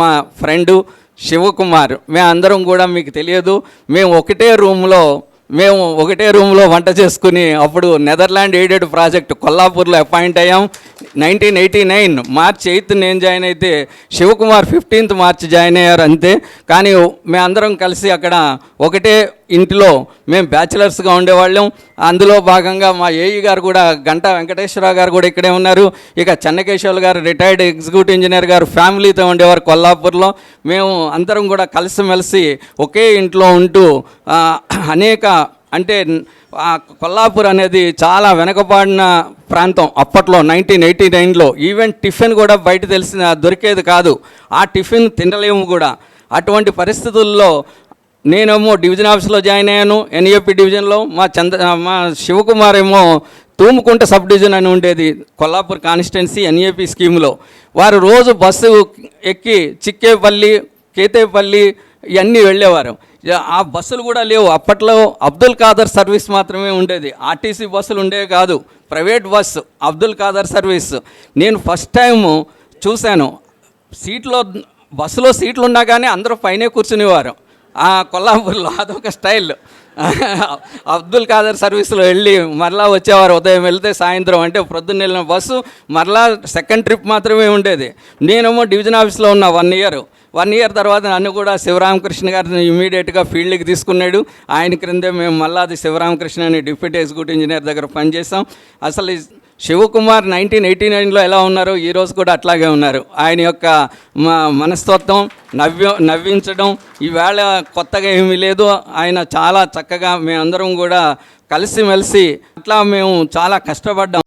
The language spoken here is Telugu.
మా ఫ్రెండు శివకుమార్. మేమందరం కూడా మీకు తెలియదు మేము ఒకటే రూమ్లో మేము ఒకటే రూమ్లో వంట చేసుకుని అప్పుడు నెదర్లాండ్ ఎయిడెడ్ ప్రాజెక్ట్ కొల్లాపూర్లో అపాయింట్ అయ్యాం. Nineteen eighty nine March eighth నేను జాయిన్ అయితే శివకుమార్ ఫిఫ్టీన్త్ మార్చ్ జాయిన్ అయ్యారు అంతే. కానీ మేమందరం కలిసి అక్కడ ఒకటే ఇంటిలో మేము బ్యాచిలర్స్గా ఉండేవాళ్ళం. అందులో భాగంగా మా ఏఈ గారు కూడా గంటా వెంకటేశ్వరరావు గారు కూడా ఇక్కడే ఉన్నారు. ఇక చెన్నకేశ్వర్ గారు రిటైర్డ్ ఎగ్జిక్యూటివ్ ఇంజనీర్ గారు ఫ్యామిలీతో ఉండేవారు కొల్లాపూర్లో. మేము అందరం కూడా కలిసిమెలిసి ఒకే ఇంట్లో ఉంటూ అనేక అంటే కొల్లాపూర్ అనేది చాలా వెనకబడిన ప్రాంతం అప్పట్లో నైన్టీన్ ఎయిటీ నైన్లో ఈవెన్ టిఫిన్ కూడా బయట తెలిసిన దొరికేది కాదు. ఆ టిఫిన్ తినలేము కూడా. అటువంటి పరిస్థితుల్లో నేనేమో డివిజన్ ఆఫీస్లో జాయిన్ అయ్యాను. ఎన్ఈపి డివిజన్లో. మా చంద్ర మా శివకుమార్ ఏమో తూముకుంట సబ్ డివిజన్ అని ఉండేది. కొల్లాపూర్ కాన్స్టిట్యున్సీ ఎన్ఏపి స్కీమ్లో. వారు రోజు బస్సు ఎక్కి చిక్కేపల్లి కేతేపల్లి ఇవన్నీ వెళ్ళేవారు. ఆ బస్సులు కూడా లేవు. అప్పట్లో అబ్దుల్ ఖాదర్ సర్వీస్ మాత్రమే ఉండేది. ఆర్టీసీ బస్సులు ఉండేవి కాదు. Private bus Abdul Khader service. నేను ఫస్ట్ టైం చూశాను. సీట్లో బస్సులో సీట్లు ఉన్నా కానీ అందరూ పైనే కూర్చునేవారు. ఆ కొల్లాపూర్లో అదొక స్టైల్. అబ్దుల్ ఖాదర్ సర్వీస్లో వెళ్ళి మరలా వచ్చేవారు. ఉదయం వెళ్తే సాయంత్రం అంటే ప్రొద్దున్న వెళ్ళిన బస్సు మరలా సెకండ్ ట్రిప్ మాత్రమే ఉండేది. నేనేమో డివిజన్ ఆఫీస్లో ఉన్న వన్ ఇయర్. వన్ ఇయర్ తర్వాత నన్ను కూడా శివరామకృష్ణ గారిని ఇమీడియట్గా ఫీల్డ్కి తీసుకున్నాడు. ఆయన క్రిందే మేము మళ్ళా అది శివరామకృష్ణ అని డిప్యూటీ ఎగ్జిక్యూటివ్ ఇంజనీర్ దగ్గర పనిచేసాం అసలు శివకుమార్ నైన్టీన్ ఎయిటీ నైన్లో ఎలా ఉన్నారో ఈరోజు కూడా అట్లాగే ఉన్నారు. ఆయన యొక్క మా మనస్తత్వం నవ్వ నవ్వించడం ఈవేళ కొత్తగా ఏమీ లేదు. ఆయన చాలా చక్కగా మేమందరం కూడా కలిసిమెలిసి అట్లా మేము చాలా కష్టపడ్డాం.